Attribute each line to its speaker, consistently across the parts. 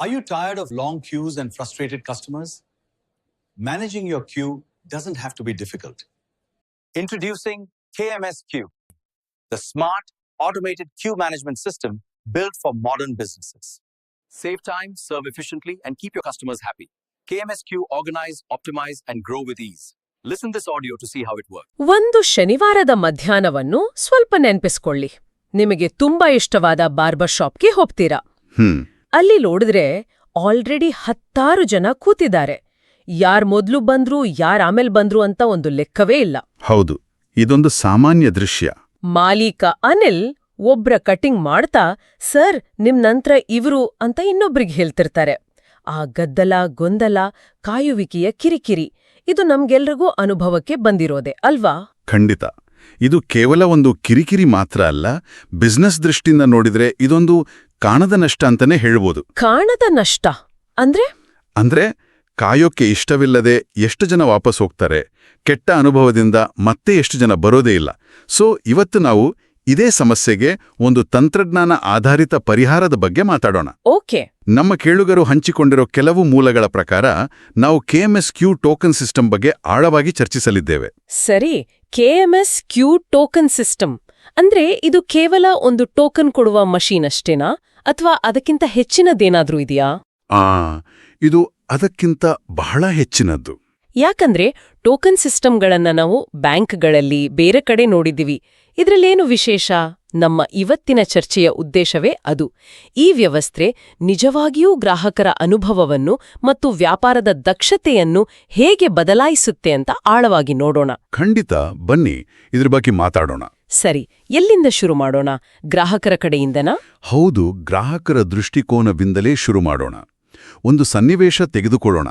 Speaker 1: Are you tired of long queues and frustrated customers? Managing your queue doesn't have to be difficult. Introducing KMS Queue, the smart, automated queue management system built for modern businesses. Save time, serve efficiently, and keep your customers happy. KMS Queue organize, optimize, and grow with ease. Listen this audio to see how it works.
Speaker 2: ಒಂದು ಶನಿವಾರದ ಮಧ್ಯಾಹ್ನವನ್ನು ಸ್ವಲ್ಪ ನೆನ್ಪಿಸ್ಕೊಳ್ಳಿ ನಿಮಗೆ ತುಂಬಾ ಇಷ್ಟವಾದ barber ಶಾಪ್ಗೆ ಹೋಗ್ತೀರಾ
Speaker 3: ಹ್ಮ್
Speaker 2: ಅಲ್ಲಿ ನೋಡಿದ್ರೆ already ಹತ್ತಾರು ಜನ ಕೂತಿದ್ದಾರೆ. ಯಾರ್ ಮೊದ್ಲು ಬಂದ್ರು ಯಾರ್ ಆಮೇಲ್ ಬಂದ್ರು ಅಂತ ಒಂದು ಲೆಕ್ಕವೇ ಇಲ್ಲ.
Speaker 3: ಹೌದು ಇದೊಂದು ಸಾಮಾನ್ಯ ದೃಶ್ಯ.
Speaker 2: ಮಾಲೀಕ ಅನಿಲ್ ಒಬ್ರ ಕಟಿಂಗ್ ಮಾಡ್ತಾ ಸರ್ ನಿಮ್ ನಂತರ ಇವ್ರು ಅಂತ ಇನ್ನೊಬ್ರಿಗೆ ಹೇಳ್ತಿರ್ತಾರೆ. ಆ ಗದ್ದಲ ಗೊಂದಲ ಕಾಯುವಿಕೆಯ ಕಿರಿಕಿರಿ ಇದು ನಮ್ಗೆಲ್ರಿಗೂ ಅನುಭವಕ್ಕೆ ಬಂದಿರೋದೆ ಅಲ್ವಾ?
Speaker 3: ಖಂಡಿತ. ಇದು ಕೇವಲ ಒಂದು ಕಿರಿಕಿರಿ ಮಾತ್ರ ಅಲ್ಲ ಬಿಸ್ನೆಸ್ ದೃಷ್ಟಿಯಿಂದ ನೋಡಿದ್ರೆ ಇದೊಂದು ಕಾಣದ ನಷ್ಟ ಅಂತಾನೆ ಹೇಳ್ಬೋದು.
Speaker 2: ಕಾಣದ ನಷ್ಟ ಅಂದ್ರೆ?
Speaker 3: ಅಂದ್ರೆ ಕಾಯೋಕೆ ಇಷ್ಟವಿಲ್ಲದೆ ಎಷ್ಟು ಜನ ವಾಪಸ್ ಹೋಗ್ತಾರೆ ಕೆಟ್ಟ ಅನುಭವದಿಂದ ಮತ್ತೆ ಎಷ್ಟು ಜನ ಬರೋದೇ ಇಲ್ಲ. ಸೊ ಇವತ್ತು ನಾವು ಇದೇ ಸಮಸ್ಯೆಗೆ ಒಂದು ತಂತ್ರಜ್ಞಾನ ಆಧಾರಿತ ಪರಿಹಾರದ ಬಗ್ಗೆ ಮಾತಾಡೋಣ.
Speaker 2: ಓಕೆ.
Speaker 3: ನಮ್ಮ ಕೇಳುಗರು ಹಂಚಿಕೊಂಡಿರೋ ಕೆಲವು ಮೂಲಗಳ ಪ್ರಕಾರ ನಾವು ಕೆಎಂಎಸ್ ಕ್ಯೂ ಟೋಕನ್ ಸಿಸ್ಟಮ್ ಬಗ್ಗೆ ಆಳವಾಗಿ ಚರ್ಚಿಸಲಿದ್ದೇವೆ.
Speaker 2: ಸರಿ ಕೆಎಂಎಸ್ ಕ್ಯೂ ಟೋಕನ್ ಸಿಸ್ಟಮ್ ಅಂದ್ರೆ ಇದು ಕೇವಲ ಒಂದು ಟೋಕನ್ ಕೊಡುವ ಮಷೀನ್ ಅಷ್ಟೇನಾ? ಅಥವಾ ಅದಕ್ಕಿಂತ ಹೆಚ್ಚಿನದೇನಾದ್ರೂ ಇದೆಯಾ?
Speaker 3: ಆ ಇದು ಅದಕ್ಕಿಂತ ಬಹಳ ಹೆಚ್ಚಿನದ್ದು.
Speaker 2: ಯಾಕಂದ್ರೆ ಟೋಕನ್ ಸಿಸ್ಟಮ್ಗಳನ್ನ ನಾವು ಬ್ಯಾಂಕ್ಗಳಲ್ಲಿ ಬೇರೆ ಕಡೆ ನೋಡಿದ್ದೀವಿ. ಇದರಲ್ಲೇನು ವಿಶೇಷ? ನಮ್ಮ ಇವತ್ತಿನ ಚರ್ಚೆಯ ಉದ್ದೇಶವೇ ಅದು. ಈ ವ್ಯವಸ್ಥೆ ನಿಜವಾಗಿಯೂ ಗ್ರಾಹಕರ ಅನುಭವವನ್ನು ಮತ್ತು ವ್ಯಾಪಾರದ ದಕ್ಷತೆಯನ್ನು ಹೇಗೆ ಬದಲಾಯಿಸುತ್ತೆ ಅಂತ ಆಳವಾಗಿ ನೋಡೋಣ.
Speaker 3: ಖಂಡಿತ ಬನ್ನಿ ಇದ್ರ ಬಗ್ಗೆ ಮಾತಾಡೋಣ.
Speaker 2: ಸರಿ ಎಲ್ಲಿಂದ ಶುರು ಮಾಡೋಣ? ಗ್ರಾಹಕರ ಕಡೆಯಿಂದನಾ?
Speaker 3: ಹೌದು ಗ್ರಾಹಕರ ದೃಷ್ಟಿಕೋನದಿಂದಲೇ ಶುರು ಮಾಡೋಣ. ಒಂದು ಸನ್ನಿವೇಶ ತೆಗೆದುಕೊಳ್ಳೋಣ.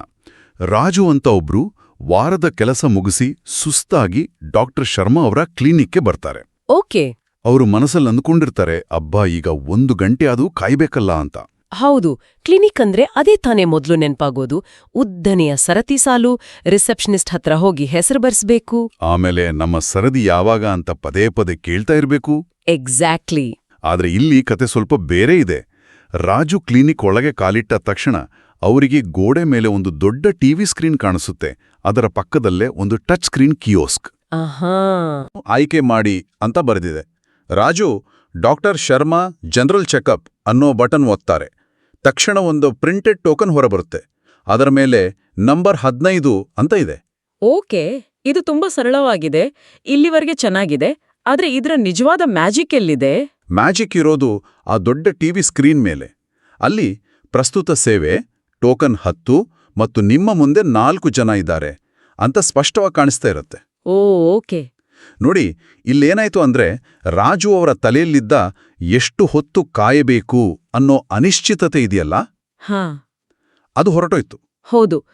Speaker 3: ರಾಜು ಅಂತ ಒಬ್ರು ವಾರದ ಕೆಲಸ ಮುಗಿಸಿ ಸುಸ್ತಾಗಿ ಡಾಕ್ಟರ್ ಶರ್ಮಾ ಅವರ ಕ್ಲಿನಿಕ್ಗೆ ಬರ್ತಾರೆ.
Speaker 2: ಓಕೆ.
Speaker 3: ಅವರು ಮನಸ್ಸಲ್ಲಿ ಅಂದ್ಕೊಂಡಿರ್ತಾರೆ ಅಬ್ಬಾ ಈಗ ಒಂದು ಗಂಟೆ ಅದು ಕಾಯ್ಬೇಕಲ್ಲ ಅಂತ.
Speaker 2: ಹೌದು ಕ್ಲಿನಿಕ್ ಅಂದ್ರೆ ಅದೇ ತಾನೇ ಮೊದ್ಲು ನೆನ್ಪಾಗೋದು. ಉದ್ದನೆಯ ಸರತಿ ಸಾಲು ರಿಸೆಪ್ಷನಿಸ್ಟ್ ಹತ್ರ ಹೋಗಿ ಹೆಸರು ಬರ್ಸ್ಬೇಕು.
Speaker 3: ಆಮೇಲೆ ನಮ್ಮ ಸರದಿ ಯಾವಾಗ ಅಂತ ಪದೇ ಪದೇ ಕೇಳ್ತಾ ಇರ್ಬೇಕು.
Speaker 2: ಎಕ್ಸಾಕ್ಟ್ಲಿ
Speaker 3: ಆದ್ರೆ ಇಲ್ಲಿ ಕತೆ ಸ್ವಲ್ಪ ಬೇರೆ ಇದೆ. ರಾಜು ಕ್ಲಿನಿಕ್ ಒಳಗೆ ಕಾಲಿಟ್ಟ ತಕ್ಷಣ ಅವರಿಗೆ ಗೋಡೆ ಮೇಲೆ ಒಂದು ದೊಡ್ಡ ಟಿವಿ ಸ್ಕ್ರೀನ್ ಕಾಣಿಸುತ್ತೆ. ಅದರ ಪಕ್ಕದಲ್ಲೇ ಒಂದು ಟಚ್ ಸ್ಕ್ರೀನ್ ಕಿಯೋಸ್ಕ್. ಆಯ್ಕೆ ಮಾಡಿ ಅಂತ ಬರೆದಿದೆ. Raju doctor Sharma general checkup ಅನ್ನೋ ಬಟನ್ ಒತ್ತಾರೆ. ತಕ್ಷಣ ಒಂದು ಪ್ರಿಂಟೆಡ್ ಟೋಕನ್ ಹೊರಬರುತ್ತೆ. ಅದರ ಮೇಲೆ ನಂಬರ್ ಹದಿನೈದು ಅಂತ ಇದೆ.
Speaker 4: ಓಕೆ ಇದು ತುಂಬಾ ಸರಳವಾಗಿದೆ ಇಲ್ಲಿವರೆಗೆ ಚೆನ್ನಾಗಿದೆ ಆದ್ರೆ ಇದರ ನಿಜವಾದ ಮ್ಯಾಜಿಕ್ ಎಲ್ಲಿದೆ?
Speaker 3: ಮ್ಯಾಜಿಕ್ ಇರೋದು ಆ ದೊಡ್ಡ ಟಿವಿ ಸ್ಕ್ರೀನ್ ಮೇಲೆ. ಅಲ್ಲಿ ಪ್ರಸ್ತುತ ಸೇವೆ ಟೋಕನ್ ಹತ್ತು ಮತ್ತು ನಿಮ್ಮ ಮುಂದೆ ನಾಲ್ಕು ಜನ ಇದ್ದಾರೆ ಅಂತ ಸ್ಪಷ್ಟವಾಗಿ ಕಾಣಿಸ್ತಾ ಇರುತ್ತೆ.
Speaker 4: Oh okay.
Speaker 3: ನೋಡಿ ಇಲ್ಲೇನಾಯ್ತು ಅಂದ್ರೆ ರಾಜು ಅವರ ತಲೆಯಲ್ಲಿದ್ದ ಎಷ್ಟು ಹೊತ್ತು ಕಾಯಬೇಕು ಅನ್ನೋ ಅನಿಶ್ಚಿತತೆ ಇದೆಯಲ್ಲ?
Speaker 4: ಹಾ.
Speaker 3: ಅದು ಹೊರಟೋಯ್ತು.
Speaker 2: ಹೌದು.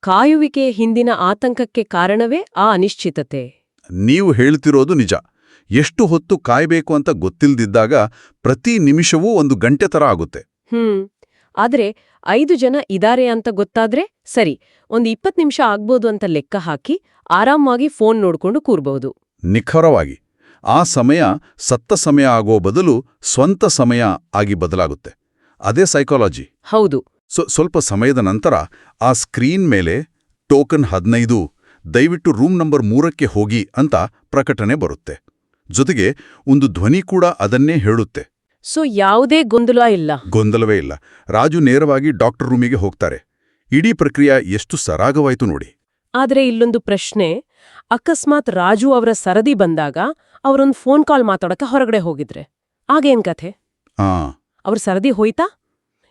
Speaker 2: ಕಾಯುವಿಕೆ ಹಿಂದಿನ ಆತಂಕಕ್ಕೆ ಕಾರಣವೇ ಆ ಅನಿಶ್ಚಿತತೆ.
Speaker 3: ನೀವು ಹೇಳ್ತಿರೋದು ನಿಜ. ಎಷ್ಟು ಹೊತ್ತು ಕಾಯಬೇಕು ಅಂತ ಗೊತ್ತಿಲ್ದಿದ್ದಾಗ ಪ್ರತಿ ನಿಮಿಷವೂ ಒಂದು ಗಂಟೆ ತರ ಆಗುತ್ತೆ.
Speaker 2: ಹ್ಮ್. ಆದ್ರೆ ಐದು ಜನ ಇದಾರೆ ಅಂತ ಗೊತ್ತಾದ್ರೆ ಸರಿ ಒಂದು ಇಪ್ಪತ್ತು ನಿಮಿಷ ಆಗ್ಬೋದು ಅಂತ ಲೆಕ್ಕ ಹಾಕಿ ಆರಾಮಾಗಿ ಫೋನ್ ನೋಡ್ಕೊಂಡು ಕೂರ್ಬಹುದು
Speaker 3: ನಿಖರವಾಗಿ. ಆ ಸಮಯ ಸತ್ತ ಸಮಯ ಆಗೋ ಬದಲು ಸ್ವಂತ ಸಮಯ ಆಗಿ ಬದಲಾಗುತ್ತೆ. ಅದೇ ಸೈಕಾಲಜಿ
Speaker 2: ಹೌದು.
Speaker 3: ಸೊ ಸ್ವಲ್ಪ ಸಮಯದ ನಂತರ ಆ ಸ್ಕ್ರೀನ್ ಮೇಲೆ ಟೋಕನ್ ಹದಿನೈದು ದಯವಿಟ್ಟು ರೂಮ್ ನಂಬರ್ ಮೂರಕ್ಕೆ ಹೋಗಿ ಅಂತ ಪ್ರಕಟಣೆ ಬರುತ್ತೆ. ಜೊತೆಗೆ ಒಂದು ಧ್ವನಿ ಕೂಡ ಅದನ್ನೇ ಹೇಳುತ್ತೆ.
Speaker 2: ಸೊ ಯಾವುದೇ ಗೊಂದಲ ಇಲ್ಲ.
Speaker 3: ಗೊಂದಲವೇ ಇಲ್ಲ. ರಾಜು ನೇರವಾಗಿ ಡಾಕ್ಟರ್ ರೂಮಿಗೆ ಹೋಗ್ತಾರೆ. ಇಡೀ ಪ್ರಕ್ರಿಯೆ ಎಷ್ಟು ಸರಾಗವಾಯಿತು ನೋಡಿ.
Speaker 2: ಆದರೆ ಇಲ್ಲೊಂದು ಪ್ರಶ್ನೆ ಅಕಸ್ಮಾತ್ ರಾಜು ಅವರ ಸರದಿ ಬಂದಾಗ ಅವರೊಂದು ಫೋನ್ ಕಾಲ್ ಮಾತಾಡಕ್ಕೆ ಹೊರಗಡೆ ಹೋಗಿದ್ರೆ. ಆಗೇನ್ ಕಥೆ?
Speaker 3: ಆ.
Speaker 2: ಅವ್ರ ಸರದಿ ಹೋಯ್ತಾ?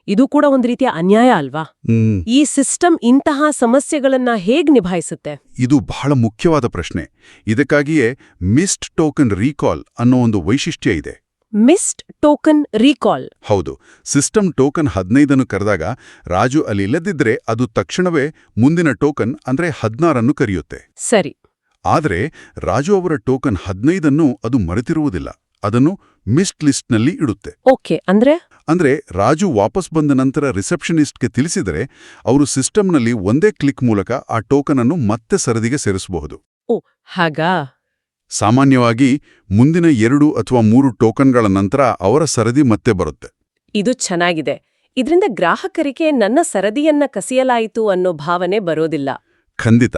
Speaker 2: ಇದು ಕೂಡ ಒಂದ್ ರೀತಿಯ ಅನ್ಯಾಯ ಅಲ್ವಾ? ಈ ಸಿಸ್ಟಮ್ ಇಂತಹ ಸಮಸ್ಯೆಗಳನ್ನ ಹೇಗ್ ನಿಭಾಯಿಸುತ್ತೆ?
Speaker 3: ಇದು ಬಹಳ ಮುಖ್ಯವಾದ ಪ್ರಶ್ನೆ. ಇದಕ್ಕಾಗಿಯೇ ಮಿಸ್ಡ್ ಟೋಕನ್ ರೀಕಾಲ್ ಅನ್ನೋ ಒಂದು ವೈಶಿಷ್ಟ್ಯ ಇದೆ.
Speaker 2: Missed token recall.
Speaker 3: ಹೌದು. ಸಿಸ್ಟಮ್ ಟೋಕನ್ ಹದಿನೈದನ್ನು ಕರೆದಾಗ ರಾಜು ಅಲ್ಲಿ ಇಲ್ಲದಿದ್ರೆ ಅದು ತಕ್ಷಣವೇ ಮುಂದಿನ ಟೋಕನ್ ಅಂದ್ರೆ ಹದಿನಾರನ್ನು ಕರೆಯುತ್ತೆ.
Speaker 2: ಸರಿ.
Speaker 3: ಆದರೆ ರಾಜು ಅವರ ಟೋಕನ್ ಹದಿನೈದನ್ನು ಅದು ಮರೆತಿರುವುದಿಲ್ಲ. ಅದನ್ನು ಮಿಸ್ಡ್ ಲಿಸ್ಟ್ನಲ್ಲಿ ಇಡುತ್ತೆ.
Speaker 2: ಓಕೆ ಅಂದ್ರೆ?
Speaker 3: ಅಂದ್ರೆ ರಾಜು ವಾಪಸ್ ಬಂದ ನಂತರ ರಿಸೆಪ್ಷನಿಸ್ಟ್ಗೆ ತಿಳಿಸಿದರೆ ಅವರು ಸಿಸ್ಟಮ್ನಲ್ಲಿ ಒಂದೇ ಕ್ಲಿಕ್ ಮೂಲಕ ಆ ಟೋಕನ್ ಅನ್ನು ಮತ್ತೆ ಸರದಿಗೆ ಸೇರಿಸಬಹುದು.
Speaker 2: ಓ ಹಾಗಾ?
Speaker 3: ಸಾಮಾನ್ಯವಾಗಿ ಮುಂದಿನ ಎರಡು ಅಥವಾ ಮೂರು ಟೋಕನ್ಗಳ ನಂತರ ಅವರ ಸರದಿ ಮತ್ತೆ ಬರುತ್ತೆ.
Speaker 2: ಇದು ಚೆನ್ನಾಗಿದೆ. ಇದರಿಂದ ಗ್ರಾಹಕರಿಗೆ ನನ್ನ ಸರದಿಯನ್ನ ಕಸಿಯಲಾಯಿತು ಅನ್ನೋ ಭಾವನೆ ಬರೋದಿಲ್ಲ.
Speaker 3: ಖಂಡಿತ.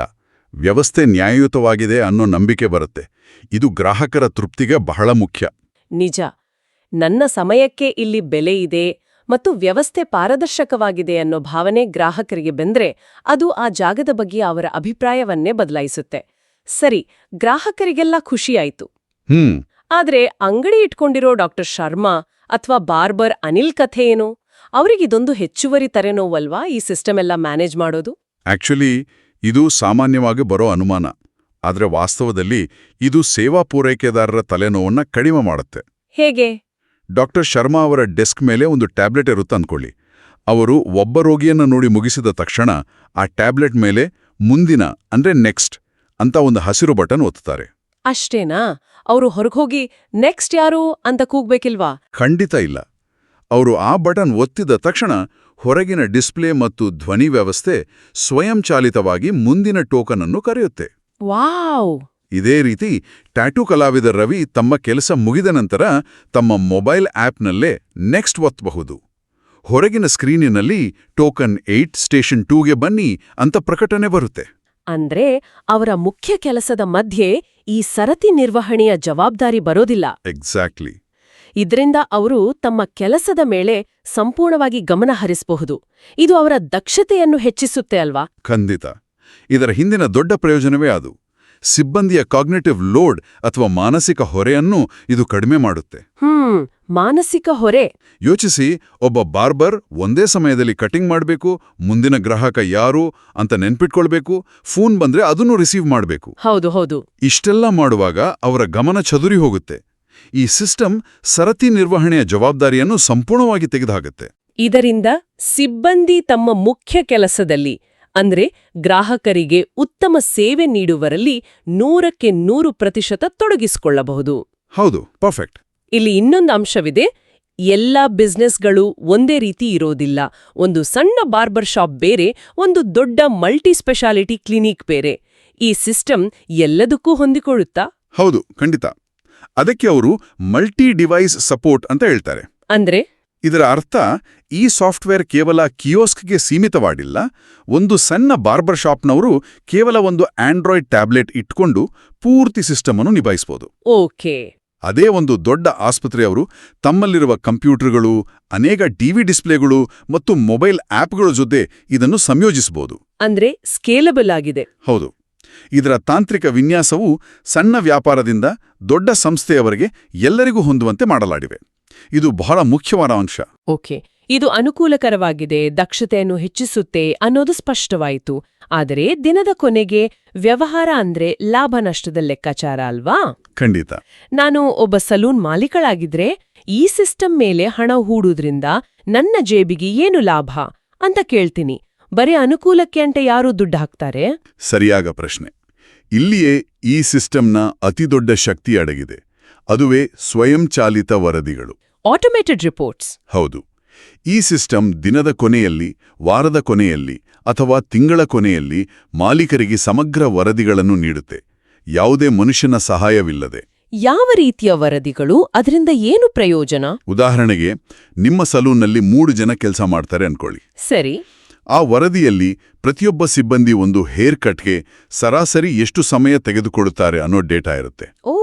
Speaker 3: ವ್ಯವಸ್ಥೆ ನ್ಯಾಯಯುತವಾಗಿದೆ ಅನ್ನೋ ನಂಬಿಕೆ ಬರುತ್ತೆ. ಇದು ಗ್ರಾಹಕರ ತೃಪ್ತಿಗೆ ಬಹಳ ಮುಖ್ಯ.
Speaker 2: ನಿಜ. ನನ್ನ ಸಮಯಕ್ಕೆ ಇಲ್ಲಿ ಬೆಲೆ ಇದೆ ಮತ್ತು ವ್ಯವಸ್ಥೆ ಪಾರದರ್ಶಕವಾಗಿದೆ ಅನ್ನೋ ಭಾವನೆ ಗ್ರಾಹಕರಿಗೆ ಬಂದ್ರೆ ಅದು ಆ ಜಾಗದ ಬಗ್ಗೆ ಅವರ ಅಭಿಪ್ರಾಯವನ್ನೇ ಬದಲಾಯಿಸುತ್ತೆ. ಸರಿ ಗ್ರಾಹಕರಿಗೆಲ್ಲ ಖುಷಿಯಾಯ್ತು.
Speaker 3: ಹ್ಮ್.
Speaker 2: ಆದ್ರೆ ಅಂಗಡಿ ಇಟ್ಕೊಂಡಿರೋ ಡಾಕ್ಟರ್ ಶರ್ಮಾ ಅಥವಾ ಬಾರ್ಬರ್ ಅನಿಲ್ ಕಥೆ ಏನು? ಅವರಿಗಿದೊಂದು ಹೆಚ್ಚುವರಿ ತರೆನೋವಲ್ವಾ ಈ ಸಿಸ್ಟಮ್ ಎಲ್ಲ ಮ್ಯಾನೇಜ್ ಮಾಡೋದು?
Speaker 3: ಆಕ್ಚುಲಿ ಇದು ಸಾಮಾನ್ಯವಾಗಿ ಬರೋ ಅನುಮಾನ. ಆದರೆ ವಾಸ್ತವದಲ್ಲಿ ಇದು ಸೇವಾ ಪೂರೈಕೆದಾರರ ತಲೆನೋವನ್ನು ಕಡಿಮೆ ಮಾಡುತ್ತೆ.
Speaker 2: ಹೇಗೆ?
Speaker 3: ಡಾಕ್ಟರ್ ಶರ್ಮಾ ಅವರ ಡೆಸ್ಕ್ ಮೇಲೆ ಒಂದು ಟ್ಯಾಬ್ಲೆಟ್ ಇರುತ್ತೆ ಅಂದ್ಕೊಳ್ಳಿ ಅವರು ಒಬ್ಬ ರೋಗಿಯನ್ನು ನೋಡಿ ಮುಗಿಸಿದ ತಕ್ಷಣ ಆ ಟ್ಯಾಬ್ಲೆಟ್ ಮೇಲೆ ಮುಂದಿನ ಅಂದ್ರೆ ನೆಕ್ಸ್ಟ್ ಅಂತ ಒಂದು ಹಸಿರು ಬಟನ್ ಒತ್ತುತ್ತಾರೆ.
Speaker 2: ಅಷ್ಟೇನಾ? ಅವರು ಹೊರಗೋಗಿ ನೆಕ್ಸ್ಟ್ ಯಾರು ಅಂತ ಕೂಗ್ಬೇಕಿಲ್ವಾ?
Speaker 3: ಖಂಡಿತ ಇಲ್ಲ. ಅವರು ಆ ಬಟನ್ ಒತ್ತಿದ ತಕ್ಷಣ ಹೊರಗಿನ ಡಿಸ್ಪ್ಲೇ ಮತ್ತು ಧ್ವನಿ ವ್ಯವಸ್ಥೆ ಸ್ವಯಂಚಾಲಿತವಾಗಿ ಮುಂದಿನ ಟೋಕನ್ ಅನ್ನು ಕರೆಯುತ್ತೆ.
Speaker 2: ವಾವ್!
Speaker 3: ಇದೇ ರೀತಿ ಟ್ಯಾಟೂ ಕಲಾವಿದ ರವಿ ತಮ್ಮ ಕೆಲಸ ಮುಗಿದ ನಂತರ ತಮ್ಮ ಮೊಬೈಲ್ ಆ್ಯಪ್ನಲ್ಲೇ ನೆಕ್ಸ್ಟ್ ಒತ್ತಬಹುದು ಹೊರಗಿನ ಸ್ಕ್ರೀನಿನಲ್ಲಿ ಟೋಕನ್ ಏಟ್ ಸ್ಟೇಷನ್ ಟೂಗೆ ಬನ್ನಿ ಅಂತ ಪ್ರಕಟಣೆ ಬರುತ್ತೆ.
Speaker 2: ಅಂದ್ರೆ ಅವರ ಮುಖ್ಯ ಕೆಲಸದ ಮಧ್ಯೆ ಈ ಸರತಿ ನಿರ್ವಹಣೆಯ ಜವಾಬ್ದಾರಿ ಬರೋದಿಲ್ಲ.
Speaker 3: ಎಕ್ಸಾಕ್ಟ್ಲಿ
Speaker 2: ಇದರಿಂದ ಅವರು ತಮ್ಮ ಕೆಲಸದ ಮೇಲೆ ಸಂಪೂರ್ಣವಾಗಿ ಗಮನ ಹರಿಸಬಹುದು. ಇದು ಅವರ ದಕ್ಷತೆಯನ್ನು ಹೆಚ್ಚಿಸುತ್ತೆ ಅಲ್ವಾ?
Speaker 3: ಖಂಡಿತ. ಇದರ ಹಿಂದಿನ ದೊಡ್ಡ ಪ್ರಯೋಜನವೇ ಅದು. ಸಿಬ್ಬಂದಿಯ ಕಾಗ್ನೆಟಿವ್ ಲೋಡ್ ಅಥವಾ ಮಾನಸಿಕ ಹೊರೆಯನ್ನು ಇದು ಕಡಿಮೆ ಮಾಡುತ್ತೆ.
Speaker 2: ಹ್ಮ್ ಮಾನಸಿಕ ಹೊರೆ.
Speaker 3: ಯೋಚಿಸಿ ಒಬ್ಬ ಬಾರ್ಬರ್ ಒಂದೇ ಸಮಯದಲ್ಲಿ ಕಟಿಂಗ್ ಮಾಡಬೇಕು ಮುಂದಿನ ಗ್ರಾಹಕ ಯಾರು ಅಂತ ನೆನ್ಪಿಟ್ಕೊಳ್ಬೇಕು ಫೋನ್ ಬಂದ್ರೆ ಅದನ್ನು ರಿಸೀವ್ ಮಾಡಬೇಕು.
Speaker 2: ಹೌದು ಹೌದು.
Speaker 3: ಇಷ್ಟೆಲ್ಲ ಮಾಡುವಾಗ ಅವರ ಗಮನ ಚದುರಿ ಹೋಗುತ್ತೆ. ಈ ಸಿಸ್ಟಮ್ ಸರತಿ ನಿರ್ವಹಣೆಯ ಜವಾಬ್ದಾರಿಯನ್ನು ಸಂಪೂರ್ಣವಾಗಿ ತೆಗೆದುಹಾಗುತ್ತೆ
Speaker 2: ಇದರಿಂದ ಸಿಬ್ಬಂದಿ ತಮ್ಮ ಮುಖ್ಯ ಕೆಲಸದಲ್ಲಿ ಅಂದ್ರೆ ಗ್ರಾಹಕರಿಗೆ ಉತ್ತಮ ಸೇವೆ ನೀಡುವರಲ್ಲಿ ನೂರಕ್ಕೆ ನೂರು ಪ್ರತಿಶತ ತೊಡಗಿಸಿಕೊಳ್ಳಬಹುದು.
Speaker 3: ಹೌದು ಪರ್ಫೆಕ್ಟ್.
Speaker 2: ಇಲ್ಲಿ ಇನ್ನೊಂದು ಅಂಶವಿದೆ ಎಲ್ಲ ಬಿಸ್ನೆಸ್ಗಳು ಒಂದೇ ರೀತಿ ಇರೋದಿಲ್ಲ. ಒಂದು ಸಣ್ಣ ಬಾರ್ಬರ್ ಶಾಪ್ ಬೇರೆ ಒಂದು ದೊಡ್ಡ ಮಲ್ಟಿ ಸ್ಪೆಷಾಲಿಟಿ ಕ್ಲಿನಿಕ್ ಬೇರೆ. ಈ ಸಿಸ್ಟಮ್ ಎಲ್ಲದಕ್ಕೂ ಹೊಂದಿಕೊಳ್ಳುತ್ತಾ?
Speaker 3: ಹೌದು ಖಂಡಿತ. ಅದಕ್ಕೆ ಅವರು ಮಲ್ಟಿ ಡಿವೈಸ್ ಸಪೋರ್ಟ್ ಅಂತ ಹೇಳ್ತಾರೆ.
Speaker 2: ಅಂದ್ರೆ?
Speaker 3: ಇದರ ಅರ್ಥ ಈ ಸಾಫ್ಟ್ವೇರ್ ಕೇವಲ ಕಿಯೋಸ್ಕ್ಗೆ ಸೀಮಿತವಾಗಿಲ್ಲ ಒಂದು ಸಣ್ಣ ಬಾರ್ಬರ್ ಶಾಪ್ನವರು ಕೇವಲ ಒಂದು ಆಂಡ್ರಾಯ್ಡ್ ಟ್ಯಾಬ್ಲೆಟ್ ಇಟ್ಕೊಂಡು ಪೂರ್ತಿ ಸಿಸ್ಟಮ್ ಅನ್ನು ನಿಭಾಯಿಸಬಹುದು
Speaker 2: ಓಕೆ.
Speaker 3: ಅದೇ ಒಂದು ದೊಡ್ಡ ಆಸ್ಪತ್ರೆಯವರು ತಮ್ಮಲ್ಲಿರುವ ಕಂಪ್ಯೂಟರ್ಗಳು ಅನೇಕ ಟಿವಿ ಡಿಸ್ಪ್ಲೇಗಳು ಮತ್ತು ಮೊಬೈಲ್ ಆಪ್ಗಳ ಜೊತೆ ಇದನ್ನು ಸಂಯೋಜಿಸಬಹುದು
Speaker 2: ಅಂದ್ರೆ ಸ್ಕೇಲಬಲ್ ಆಗಿದೆ.
Speaker 3: ಹೌದು. ಇದರ ತಾಂತ್ರಿಕ ವಿನ್ಯಾಸವು ಸಣ್ಣ ವ್ಯಾಪಾರದಿಂದ ದೊಡ್ಡ ಸಂಸ್ಥೆಯವರೆಗೆ ಎಲ್ಲರಿಗೂ ಹೊಂದುವಂತೆ ಮಾಡಲಾಡಿವೆ. ಇದು ಬಹಳ ಮುಖ್ಯವಾದ ಅಂಶ.
Speaker 2: ಓಕೆ. ಇದು ಅನುಕೂಲಕರವಾಗಿದೆ ದಕ್ಷತೆಯನ್ನು ಹೆಚ್ಚಿಸುತ್ತೆ ಅನ್ನೋದು ಸ್ಪಷ್ಟವಾಯಿತು. ಆದರೆ ದಿನದ ಕೊನೆಗೆ ವ್ಯವಹಾರ ಅಂದ್ರೆ ಲಾಭ ನಷ್ಟದ ಲೆಕ್ಕಾಚಾರ ಅಲ್ವಾ?
Speaker 3: ಖಂಡಿತ.
Speaker 2: ನಾನು ಒಬ್ಬ ಸಲೂನ್ ಮಾಲೀಕಳಾಗಿದ್ರೆ ಈ ಸಿಸ್ಟಮ್ ಮೇಲೆ ಹಣ ಹೂಡುದ್ರಿಂದ ನನ್ನ ಜೇಬಿಗೆ ಏನು ಲಾಭ ಅಂತ ಕೇಳ್ತೀನಿ. ಬರೀ ಅನುಕೂಲಕ್ಕೆ ಅಂತ ಯಾರು ದುಡ್ಡು ಹಾಕ್ತಾರೆ?
Speaker 3: ಸರಿಯಾದ ಪ್ರಶ್ನೆ. ಇಲ್ಲಿಯೇ ಈ ಸಿಸ್ಟಮ್ನ ಅತಿದೊಡ್ಡ ಶಕ್ತಿ ಅಡಗಿದೆ. ಅದುವೇ ಸ್ವಯಂಚಾಲಿತ ವರದಿಗಳು.
Speaker 2: ಆಟೋಮೇಟೆಡ್ ರಿಪೋರ್ಟ್ಸ್
Speaker 3: ಹೌದು. ಈ ಸಿಸ್ಟಮ್ ದಿನದ ಕೊನೆಯಲ್ಲಿ ವಾರದ ಕೊನೆಯಲ್ಲಿ ಅಥವಾ ತಿಂಗಳ ಕೊನೆಯಲ್ಲಿ ಮಾಲೀಕರಿಗೆ ಸಮಗ್ರ ವರದಿಗಳನ್ನು ನೀಡುತ್ತೆ. ಯಾವುದೇ ಮನುಷ್ಯನ ಸಹಾಯವಿಲ್ಲದೆ.
Speaker 2: ಯಾವ ರೀತಿಯ ವರದಿಗಳು? ಅದರಿಂದ ಏನು ಪ್ರಯೋಜನ?
Speaker 3: ಉದಾಹರಣೆಗೆ ನಿಮ್ಮ ಸಲೂನ್ನಲ್ಲಿ ಮೂರು ಜನ ಕೆಲಸ ಮಾಡ್ತಾರೆ ಅನ್ಕೊಳ್ಳಿ.
Speaker 2: ಸರಿ.
Speaker 3: ಆ ವರದಿಯಲ್ಲಿ ಪ್ರತಿಯೊಬ್ಬ ಸಿಬ್ಬಂದಿ ಒಂದು ಹೇರ್ ಕಟ್ಗೆ ಸರಾಸರಿ ಎಷ್ಟು ಸಮಯ ತೆಗೆದುಕೊಳ್ಳುತ್ತಾರೆ ಅನ್ನೋ ಡೇಟಾ ಇರುತ್ತೆ.
Speaker 2: ಓ!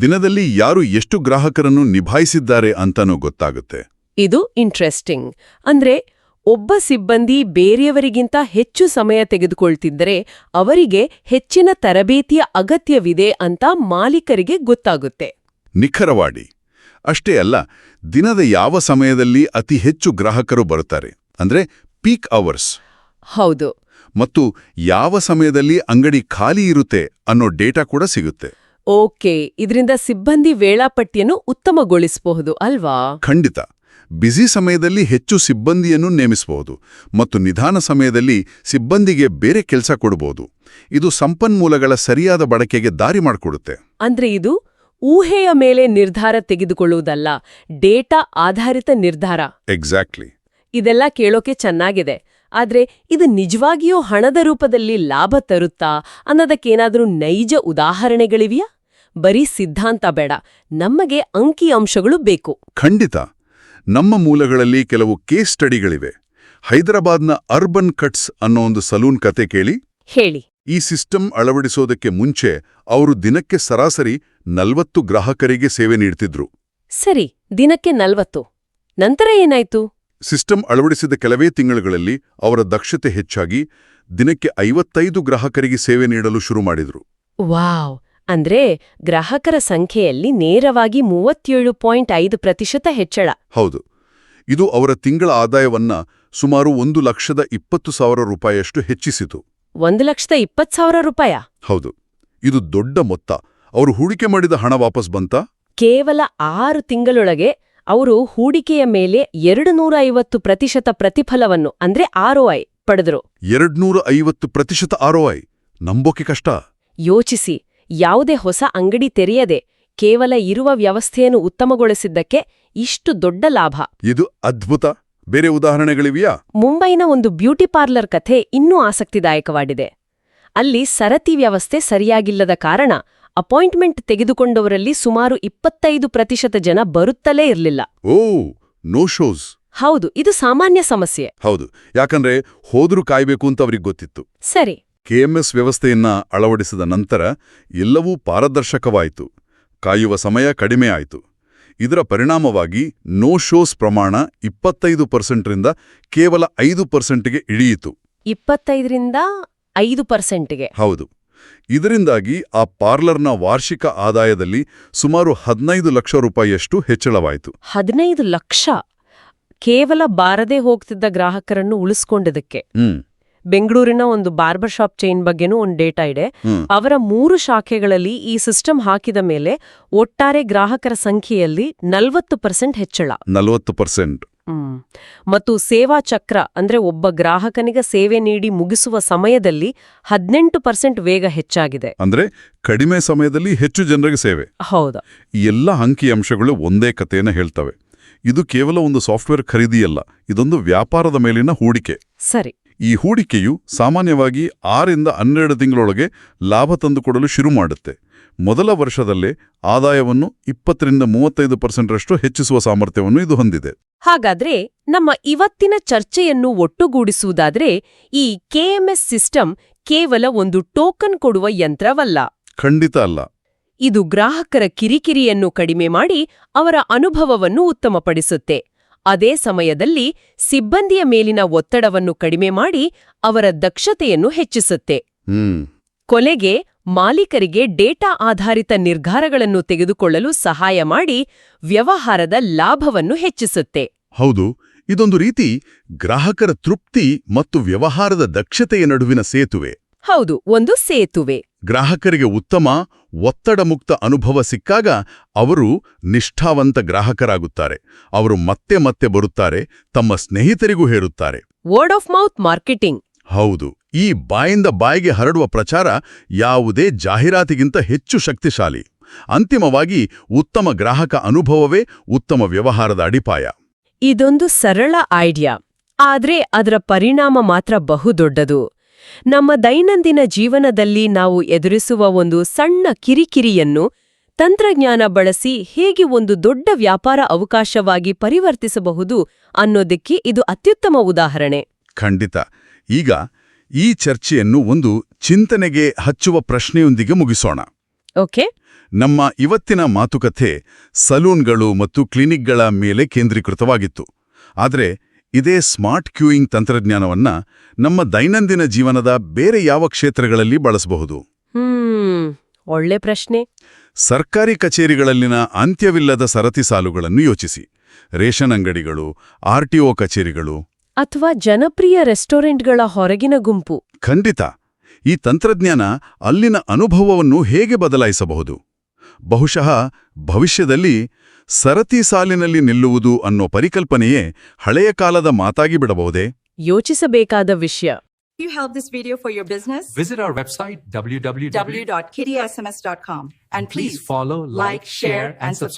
Speaker 3: ದಿನದಲ್ಲಿ ಯಾರು ಎಷ್ಟು ಗ್ರಾಹಕರನ್ನು ನಿಭಾಯಿಸಿದ್ದಾರೆ ಅಂತನೂ ಗೊತ್ತಾಗುತ್ತೆ.
Speaker 2: ಇದು ಇಂಟ್ರೆಸ್ಟಿಂಗ್. ಅಂದ್ರೆ ಒಬ್ಬ ಸಿಬ್ಬಂದಿ ಬೇರೆಯವರಿಗಿಂತ ಹೆಚ್ಚು ಸಮಯ ತೆಗೆದುಕೊಳ್ತಿದ್ದರೆ ಅವರಿಗೆ ಹೆಚ್ಚಿನ ತರಬೇತಿಯ ಅಗತ್ಯವಿದೆ ಅಂತ ಮಾಲೀಕರಿಗೆ ಗೊತ್ತಾಗುತ್ತೆ.
Speaker 3: ನಿಖರವಾಡಿ. ಅಷ್ಟೇ ಅಲ್ಲ ದಿನದ ಯಾವ ಸಮಯದಲ್ಲಿ ಅತಿ ಹೆಚ್ಚು ಗ್ರಾಹಕರು ಬರುತ್ತಾರೆ? ಅಂದ್ರೆ ಪೀಕ್ ಅವರ್ಸ್
Speaker 2: ಹೌದು.
Speaker 3: ಮತ್ತು ಯಾವ ಸಮಯದಲ್ಲಿ ಅಂಗಡಿ ಖಾಲಿ ಇರುತ್ತೆ ಅನ್ನೋ ಡೇಟಾ ಕೂಡ ಸಿಗುತ್ತೆ.
Speaker 2: ಓಕೆ ಇದರಿಂದ ಸಿಬ್ಬಂದಿ ವೇಳಾಪಟ್ಟಿಯನ್ನು ಉತ್ತಮಗೊಳಿಸಬಹುದು ಅಲ್ವಾ?
Speaker 3: ಖಂಡಿತ. ಬ್ಯುಸಿ ಸಮಯದಲ್ಲಿ ಹೆಚ್ಚು ಸಿಬ್ಬಂದಿಯನ್ನು ನೇಮಿಸಬಹುದು ಮತ್ತು ನಿಧಾನ ಸಮಯದಲ್ಲಿ ಸಿಬ್ಬಂದಿಗೆ ಬೇರೆ ಕೆಲಸ ಕೊಡಬಹುದು ಇದು ಸಂಪನ್ಮೂಲಗಳ ಸರಿಯಾದ ಬಳಕೆಗೆ ದಾರಿ ಮಾಡಿಕೊಡುತ್ತೆ.
Speaker 2: ಅಂದ್ರೆ ಇದು ಊಹೆಯ ಮೇಲೆ ನಿರ್ಧಾರ ತೆಗೆದುಕೊಳ್ಳುವುದಲ್ಲ ಡೇಟಾ ಆಧಾರಿತ ನಿರ್ಧಾರ.
Speaker 3: ಎಕ್ಸಾಕ್ಟ್ಲಿ
Speaker 2: ಇದೆಲ್ಲ ಕೇಳೋಕೆ ಚೆನ್ನಾಗಿದೆ. ಆದ್ರೆ ಇದು ನಿಜವಾಗಿಯೂ ಹಣದ ರೂಪದಲ್ಲಿ ಲಾಭ ತರುತ್ತಾ ಅನ್ನೋದಕ್ಕೇನಾದರೂ ನೈಜ ಉದಾಹರಣೆಗಳಿವೆಯಾ? ಬರೀ ಸಿದ್ಧಾಂತ ಬೇಡ. ನಮಗೆ ಅಂಕಿ ಅಂಶಗಳು ಬೇಕು.
Speaker 3: ಖಂಡಿತ. ನಮ್ಮ ಮೂಲಗಳಲ್ಲಿ ಕೆಲವು ಕೇಸ್ ಸ್ಟಡಿಗಳಿವೆ. ಹೈದರಾಬಾದ್ನ ಅರ್ಬನ್ ಕಟ್ಸ್ ಅನ್ನೋ ಒಂದು ಸಲೂನ್ ಕತೆ ಕೇಳಿ?
Speaker 2: ಹೇಳಿ.
Speaker 3: ಈ ಸಿಸ್ಟಮ್ ಅಳವಡಿಸೋದಕ್ಕೆ ಮುಂಚೆ ಅವರು ದಿನಕ್ಕೆ ಸರಾಸರಿ ನಲ್ವತ್ತು ಗ್ರಾಹಕರಿಗೆ ಸೇವೆ ನೀಡ್ತಿದ್ರು.
Speaker 2: ಸರಿ ದಿನಕ್ಕೆ ನಲ್ವತ್ತು. ನಂತರ ಏನಾಯ್ತು?
Speaker 3: ಸಿಸ್ಟಮ್ ಅಳವಡಿಸಿದ ಕೆಲವೇ ತಿಂಗಳುಗಳಲ್ಲಿ ಅವರ ದಕ್ಷತೆ ಹೆಚ್ಚಾಗಿ ದಿನಕ್ಕೆ ಐವತ್ತೈದು ಗ್ರಾಹಕರಿಗೆ ಸೇವೆ ನೀಡಲು ಶುರು ಮಾಡಿದರು.
Speaker 2: ವಾವ್! ಅಂದ್ರೆ ಗ್ರಾಹಕರ ಸಂಖ್ಯೆಯಲ್ಲಿ ನೇರವಾಗಿ ಮೂವತ್ತೇಳು ಪಾಯಿಂಟ್ ಐದು ಪ್ರತಿಶತ ಹೆಚ್ಚಳ.
Speaker 3: ಹೌದು. ಇದು ಅವರ ತಿಂಗಳ ಆದಾಯವನ್ನ ಸುಮಾರು ಒಂದು ಲಕ್ಷದ ಇಪ್ಪತ್ತು ಸಾವಿರ ರೂಪಾಯಿಯಷ್ಟು ಹೆಚ್ಚಿಸಿತು.
Speaker 2: ಒಂದು ಲಕ್ಷದ ಇಪ್ಪತ್ತು ಸಾವಿರ ರೂಪಾಯ?
Speaker 3: ಹೌದು. ಇದು ದೊಡ್ಡ ಮೊತ್ತ. ಅವರು ಹೂಡಿಕೆ ಮಾಡಿದ ಹಣ ವಾಪಸ್ ಬಂತ?
Speaker 2: ಕೇವಲ ಆರು ತಿಂಗಳೊಳಗೆ ಅವರು ಹೂಡಿಕೆಯ ಮೇಲೆ ಎರಡು ನೂರ ಐವತ್ತು ಪ್ರತಿಶತ ಪ್ರತಿಫಲವನ್ನು ಅಂದ್ರೆ ಆರ್ಒಐ ಪಡೆದರು.
Speaker 3: ಎರಡ್ನೂರ ಐವತ್ತು ಪ್ರತಿಶತ ಆರ್ಒಐ ನಂಬೋಕೆ ಕಷ್ಟ.
Speaker 2: ಯೋಚಿಸಿ ಯಾವುದೇ ಹೊಸ ಅಂಗಡಿ ತೆರೆಯದೆ ಕೇವಲ ಇರುವ ವ್ಯವಸ್ಥೆಯನ್ನು ಉತ್ತಮಗೊಳಿಸಿದ್ದಕ್ಕೆ ಇಷ್ಟು ದೊಡ್ಡ ಲಾಭ.
Speaker 3: ಇದು ಅದ್ಭುತ. ಬೇರೆ ಉದಾಹರಣೆಗಳಿವೆಯಾ?
Speaker 2: ಮುಂಬೈನ ಒಂದು ಬ್ಯೂಟಿ ಪಾರ್ಲರ್ ಕಥೆ ಇನ್ನೂ ಆಸಕ್ತಿದಾಯಕವಾಗಿದೆ. ಅಲ್ಲಿ ಸರತಿ ವ್ಯವಸ್ಥೆ ಸರಿಯಾಗಿಲ್ಲದ ಕಾರಣ ಅಪಾಯಿಂಟ್ಮೆಂಟ್ ತೆಗೆದುಕೊಂಡವರಲ್ಲಿ ಸುಮಾರು ಇಪ್ಪತ್ತೈದು ಪ್ರತಿಶತ ಜನ ಬರುತ್ತಲೇ ಇರಲಿಲ್ಲ.
Speaker 3: Oh no shows.
Speaker 2: ಹೌದು ಇದು ಸಾಮಾನ್ಯ ಸಮಸ್ಯೆ.
Speaker 3: ಹೌದು ಯಾಕಂದ್ರೆ ಹೋದ್ರೂ ಕಾಯ್ಬೇಕು ಅಂತ ಅವ್ರಿಗೆ ಗೊತ್ತಿತ್ತು.
Speaker 2: ಸರಿ.
Speaker 3: ಕೆಎಂಎಸ್ ವ್ಯವಸ್ಥೆಯನ್ನ ಅಳವಡಿಸಿದ ನಂತರ ಎಲ್ಲವೂ ಪಾರದರ್ಶಕವಾಯಿತು. ಕಾಯುವ ಸಮಯ ಕಡಿಮೆ ಆಯಿತು. ಇದರ ಪರಿಣಾಮವಾಗಿ ನೋ ಶೋಸ್ ಪ್ರಮಾಣ ಇಪ್ಪತ್ತೈದು ಪರ್ಸೆಂಟ್ರಿಂದ ಕೇವಲ ಐದು ಪರ್ಸೆಂಟ್ಗೆ ಇಳಿಯಿತು.
Speaker 2: ಇಪ್ಪತ್ತೈದರಿಂದ ಐದು ಪರ್ಸೆಂಟ್ಗೆ.
Speaker 3: ಹೌದು. ಇದರಿಂದಾಗಿ ಆ ಪಾರ್ಲರ್ನ ವಾರ್ಷಿಕ ಆದಾಯದಲ್ಲಿ ಸುಮಾರು ಹದಿನೈದು ಲಕ್ಷ ರೂಪಾಯಿಯಷ್ಟು ಹೆಚ್ಚಳವಾಯಿತು.
Speaker 2: ಹದಿನೈದು ಲಕ್ಷ? ಕೇವಲ ಬಾರದೆ ಹೋಗ್ತಿದ್ದ ಗ್ರಾಹಕರನ್ನು ಉಳಿಸ್ಕೊಂಡಿದ್ದಕ್ಕೆ. ಬೆಂಗಳೂರಿನ ಒಂದು ಬಾರ್ಬರ್ ಶಾಪ್ ಚೈನ್ ಬಗ್ಗೆನೂ ಒಂದು ಡೇಟಾ ಇದೆ. ಅವರ ಮೂರು ಶಾಖೆಗಳಲ್ಲಿ ಈ ಸಿಸ್ಟಮ್ ಹಾಕಿದ ಮೇಲೆ ಒಟ್ಟಾರೆ ಗ್ರಾಹಕರ ಸಂಖ್ಯೆಯಲ್ಲಿ ನಲವತ್ತು ಪರ್ಸೆಂಟ್ ಹೆಚ್ಚಳ.
Speaker 3: ನಲವತ್ತು ಪರ್ಸೆಂಟ್.
Speaker 2: ಮತ್ತು ಸೇವಾ ಚಕ್ರ ಅಂದ್ರೆ ಒಬ್ಬ ಗ್ರಾಹಕನಿಗೆ ಸೇವೆ ನೀಡಿ ಮುಗಿಸುವ ಸಮಯದಲ್ಲಿ ಹದಿನೆಂಟು ಪರ್ಸೆಂಟ್ ವೇಗ ಹೆಚ್ಚಾಗಿದೆ.
Speaker 3: ಅಂದ್ರೆ ಕಡಿಮೆ ಸಮಯದಲ್ಲಿ ಹೆಚ್ಚು ಜನರಿಗೆ ಸೇವೆ.
Speaker 2: ಹೌದಾ.
Speaker 3: ಈ ಎಲ್ಲ ಅಂಕಿಅಂಶಗಳು ಒಂದೇ ಕಥೆಯನ್ನು ಹೇಳ್ತವೆ. ಇದು ಕೇವಲ ಒಂದು ಸಾಫ್ಟ್ವೇರ್ ಖರೀದಿಯಲ್ಲ ಇದೊಂದು ವ್ಯಾಪಾರದ ಮೇಲಿನ ಹೂಡಿಕೆ.
Speaker 2: ಸರಿ.
Speaker 3: ಈ ಹೂಡಿಕೆಯು ಸಾಮಾನ್ಯವಾಗಿ ಆರಿಂದ ಹನ್ನೆರಡು ತಿಂಗಳೊಳಗೆ ಲಾಭ ತಂದುಕೊಡಲು ಶುರು ಮಾಡುತ್ತೆ. ಮೊದಲ ವರ್ಷದಲ್ಲೇ ಆದಾಯವನ್ನು ಇಪ್ಪತ್ತರಿಂದ ಮೂವತ್ತೈದು ಪರ್ಸೆಂಟ್ರಷ್ಟು ಹೆಚ್ಚಿಸುವ ಸಾಮರ್ಥ್ಯವನ್ನು ಇದು ಹೊಂದಿದೆ.
Speaker 2: ಹಾಗಾದ್ರೆ ನಮ್ಮ ಇವತ್ತಿನ ಚರ್ಚೆಯನ್ನು ಒಟ್ಟುಗೂಡಿಸುವುದಾದ್ರೆ ಈ ಕೆಎಂಎಸ್ ಸಿಸ್ಟಮ್ ಕೇವಲ ಒಂದು ಟೋಕನ್ ಕೊಡುವ ಯಂತ್ರವಲ್ಲ.
Speaker 3: ಖಂಡಿತ ಅಲ್ಲ.
Speaker 2: ಇದು ಗ್ರಾಹಕರ ಕಿರಿಕಿರಿಯನ್ನು ಕಡಿಮೆ ಮಾಡಿ ಅವರ ಅನುಭವವನ್ನು ಉತ್ತಮಪಡಿಸುತ್ತೆ. ಅದೇ ಸಮಯದಲ್ಲಿ ಸಿಬ್ಬಂದಿಯ ಮೇಲಿನ ಒತ್ತಡವನ್ನು ಕಡಿಮೆ ಮಾಡಿ ಅವರ ದಕ್ಷತೆಯನ್ನು ಹೆಚ್ಚಿಸುತ್ತೆ. ಕೊಲೆಗೆ ಮಾಲೀಕರಿಗೆ ಡೇಟಾ ಆಧಾರಿತ ನಿರ್ಧಾರಗಳನ್ನು ತೆಗೆದುಕೊಳ್ಳಲು ಸಹಾಯ ಮಾಡಿ ವ್ಯವಹಾರದ ಲಾಭವನ್ನು ಹೆಚ್ಚಿಸುತ್ತೆ.
Speaker 3: ಹೌದು ಇದೊಂದು ರೀತಿ ಗ್ರಾಹಕರ ತೃಪ್ತಿ ಮತ್ತು ವ್ಯವಹಾರದ ದಕ್ಷತೆಯ ನಡುವಿನ ಸೇತುವೆ.
Speaker 2: ಹೌದು ಒಂದು ಸೇತುವೆ.
Speaker 3: ಗ್ರಾಹಕರಿಗೆ ಉತ್ತಮ ಒತ್ತಡ ಮುಕ್ತ ಅನುಭವ ಸಿಕ್ಕಾಗ ಅವರು ನಿಷ್ಠಾವಂತ ಗ್ರಾಹಕರಾಗುತ್ತಾರೆ. ಅವರು ಮತ್ತೆ ಮತ್ತೆ ಬರುತ್ತಾರೆ ತಮ್ಮ ಸ್ನೇಹಿತರಿಗೂ ಹೇರುತ್ತಾರೆ.
Speaker 2: ವರ್ಡ್ ಆಫ್ ಮೌತ್ ಮಾರ್ಕೆಟಿಂಗ್
Speaker 3: ಹೌದು. ಈ ಬಾಯಿಂದ ಬಾಯಿಗೆ ಹರಡುವ ಪ್ರಚಾರ ಯಾವುದೇ ಜಾಹೀರಾತಿಗಿಂತ ಹೆಚ್ಚು ಶಕ್ತಿಶಾಲಿ. ಅಂತಿಮವಾಗಿ ಉತ್ತಮ ಗ್ರಾಹಕ ಅನುಭವವೇ ಉತ್ತಮ ವ್ಯವಹಾರದ ಅಡಿಪಾಯ.
Speaker 2: ಇದೊಂದು ಸರಳ ಐಡಿಯಾ. ಆದ್ರೆ ಅದರ ಪರಿಣಾಮ ಮಾತ್ರ ಬಹುದೊಡ್ಡದು. ನಮ್ಮ ದೈನಂದಿನ ಜೀವನದಲ್ಲಿ ನಾವು ಎದುರಿಸುವ ಒಂದು ಸಣ್ಣ ಕಿರಿಕಿರಿಯನ್ನು ತಂತ್ರಜ್ಞಾನ ಬಳಸಿ ಹೇಗೆ ಒಂದು ದೊಡ್ಡ ವ್ಯಾಪಾರ ಅವಕಾಶವಾಗಿ ಪರಿವರ್ತಿಸಬಹುದು ಅನ್ನೋದಕ್ಕೆ ಇದು ಅತ್ಯುತ್ತಮ ಉದಾಹರಣೆ.
Speaker 3: ಖಂಡಿತ. ಈಗ ಈ ಚರ್ಚೆಯನ್ನು ಒಂದು ಚಿಂತನೆಗೆ ಹಚ್ಚುವ ಪ್ರಶ್ನೆಯೊಂದಿಗೆ ಮುಗಿಸೋಣ.
Speaker 2: ಓಕೆ.
Speaker 3: ನಮ್ಮ ಇವತ್ತಿನ ಮಾತುಕತೆ ಸಲೂನ್ಗಳು ಮತ್ತು ಕ್ಲಿನಿಕ್ಗಳ ಮೇಲೆ ಕೇಂದ್ರೀಕೃತವಾಗಿತ್ತು. ಆದರೆ ಇದೇ ಸ್ಮಾರ್ಟ್ ಕ್ಯೂಯಿಂಗ್ ತಂತ್ರಜ್ಞಾನವನ್ನ ನಮ್ಮ ದೈನಂದಿನ ಜೀವನದ ಬೇರೆ ಯಾವ ಕ್ಷೇತ್ರಗಳಲ್ಲಿ ಬಳಸಬಹುದು?
Speaker 2: ಒಳ್ಳೆ ಪ್ರಶ್ನೆ.
Speaker 3: ಸರ್ಕಾರಿ ಕಚೇರಿಗಳಲ್ಲಿನ ಅಂತ್ಯವಿಲ್ಲದ ಸರತಿ ಸಾಲುಗಳನ್ನು ಯೋಚಿಸಿ. ರೇಷನ್ ಅಂಗಡಿಗಳು ಆರ್ಟಿಒ ಕಚೇರಿಗಳು
Speaker 2: ಅಥವಾ ಜನಪ್ರಿಯ ರೆಸ್ಟೋರೆಂಟ್ಗಳ ಹೊರಗಿನ ಗುಂಪು
Speaker 3: ಖಂಡಿತ ಈ ತಂತ್ರಜ್ಞಾನ ಅಲ್ಲಿನ ಅನುಭವವನ್ನು ಹೇಗೆ ಬದಲಾಯಿಸಬಹುದು ಬಹುಶಃ ಭವಿಷ್ಯದಲ್ಲಿ ಸರತಿ ಸಾಲಿನಲ್ಲಿ ನಿಲ್ಲುವುದು ಅನ್ನೋ ಪರಿಕಲ್ಪನೆಯೇ ಹಳೆಯ ಕಾಲದ ಮಾತಾಗಿ ಬಿಡಬಹುದೇ
Speaker 2: ಯೋಚಿಸಬೇಕಾದ ವಿಷಯ
Speaker 5: you help this video for your business?
Speaker 6: Visit our website www.
Speaker 5: www.kittysms.com and
Speaker 6: Please follow, like, share, and subscribe.